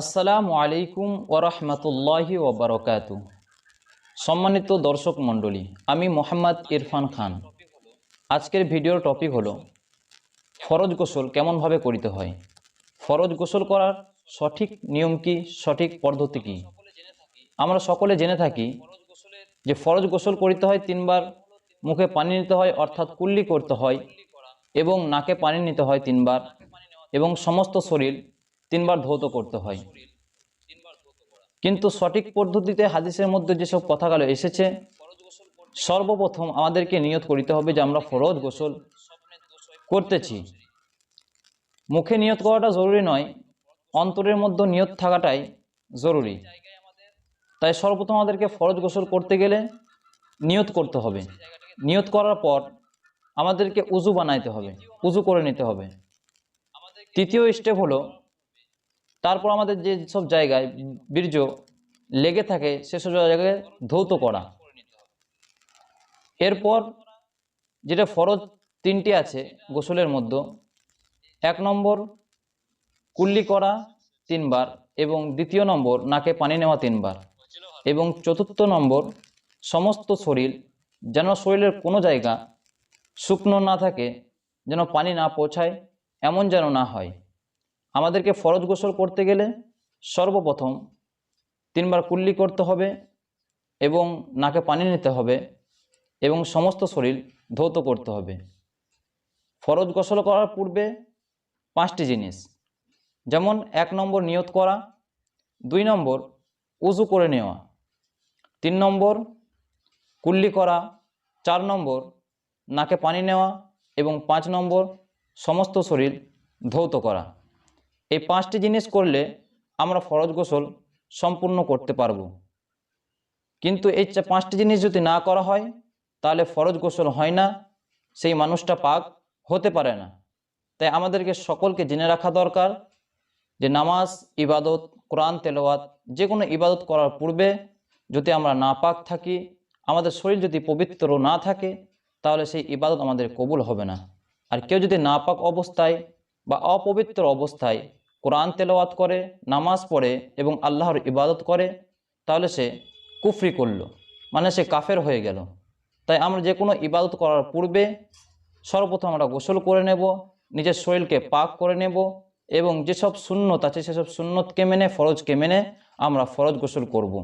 আসসালামু আলাইকুম ওরহমতুল্লাহি ওবরকাত সম্মানিত দর্শক মণ্ডলী, আমি মোহাম্মদ ইরফান খান। আজকের ভিডিওর টপিক হলো, ফরজ গোসল কেমনভাবে করিতে হয়? ফরজ গোসল করার সঠিক নিয়ম কি, সঠিক পদ্ধতি কি? আমরা সকলে জেনে থাকি যে ফরজ গোসল করিতে হয় তিনবার, মুখে পানি নিতে হয়, অর্থাৎ কুল্লি করতে হয়, এবং নাকে পানি নিতে হয় তিনবার, এবং সমস্ত শরীর তিনবার ধৌত করতে হয়। কিন্তু সঠিক পদ্ধতিতে হাদিসের মধ্যে যেসব কথাগুলো এসেছে, সর্বপ্রথম আমাদেরকে নিয়ত করিতে হবে যে আমরা ফরজ গোসল করতেছি। মুখে নিয়ত করাটা জরুরি নয়, অন্তরের মধ্যে নিয়ত থাকাটাই জরুরি। তাই সর্বপ্রথম আমাদেরকে ফরজ গোসল করতে গেলে নিয়ত করতে হবে। নিয়ত করার পর আমাদেরকে উজু বানাইতে হবে, উজু করে নিতে হবে। তৃতীয় স্টেপ হলো তারপর আমাদের যে সব জায়গায় বীর্য লেগে থাকে সেসব জায়গায় ধৌত করা। এরপর যেটা ফরজ তিনটি আছে গোসলের মধ্যে, এক নম্বর কুল্লি করা তিনবার এবং দ্বিতীয় নম্বর নাকে পানি নেওয়া তিনবার এবং চতুর্থ নম্বর সমস্ত শরীর যেন শরীরের কোনো জায়গা শুকনো না থাকে, যেন পানি না পৌঁছায়, এমন যেন না হয়। আমাদেরকে ফরজ গোসল করতে গেলে সর্বপ্রথম তিনবার কুল্লি করতে হবে এবং নাকে পানি নিতে হবে এবং সমস্ত শরীর ধৌত করতে হবে। ফরজ গোসল করার পূর্বে পাঁচটি জিনিস, যেমন এক নম্বর নিয়ত করা, দুই নম্বর উজু করে নেওয়া, তিন নম্বর কুল্লি করা, চার নম্বর নাকে পানি নেওয়া এবং পাঁচ নম্বর সমস্ত শরীর ধৌত করা। এই পাঁচটি জিনিস করলে আমরা ফরজ গোসল সম্পূর্ণ করতে পারব। কিন্তু এই পাঁচটি জিনিস যদি না করা হয়, তাহলে ফরজ গোসল হয় না, সেই মানুষটা পাক হতে পারে না। তাই আমাদেরকে সকলকে জেনে রাখা দরকার যে নামাজ, ইবাদত, কোরআন, তেলাওয়াত যে কোনো ইবাদত করার পূর্বে যদি আমরা না পাক থাকি, আমাদের শরীর যদি পবিত্র না থাকে, তাহলে সেই ইবাদত আমাদের কবুল হবে না। আর কেউ যদি নাপাক অবস্থায় বা অপবিত্র অবস্থায় কোরআন তেলাওয়াত করে, নামাজ পড়ে এবং আল্লাহর ইবাদত করে, তাহলে সে কুফরি করল মানে সে কাফের হয়ে গেল তাই আমরা যে কোনো ইবাদত করার পূর্বে সর্বপ্রথম আমরা গোসল করে নেব, নিজের শরীরকে পাক করে নেব এবং যেসব সুন্নত আছে, সেসব সুন্নতকে মেনে, ফরজকে মেনে আমরা ফরজ গোসল করব।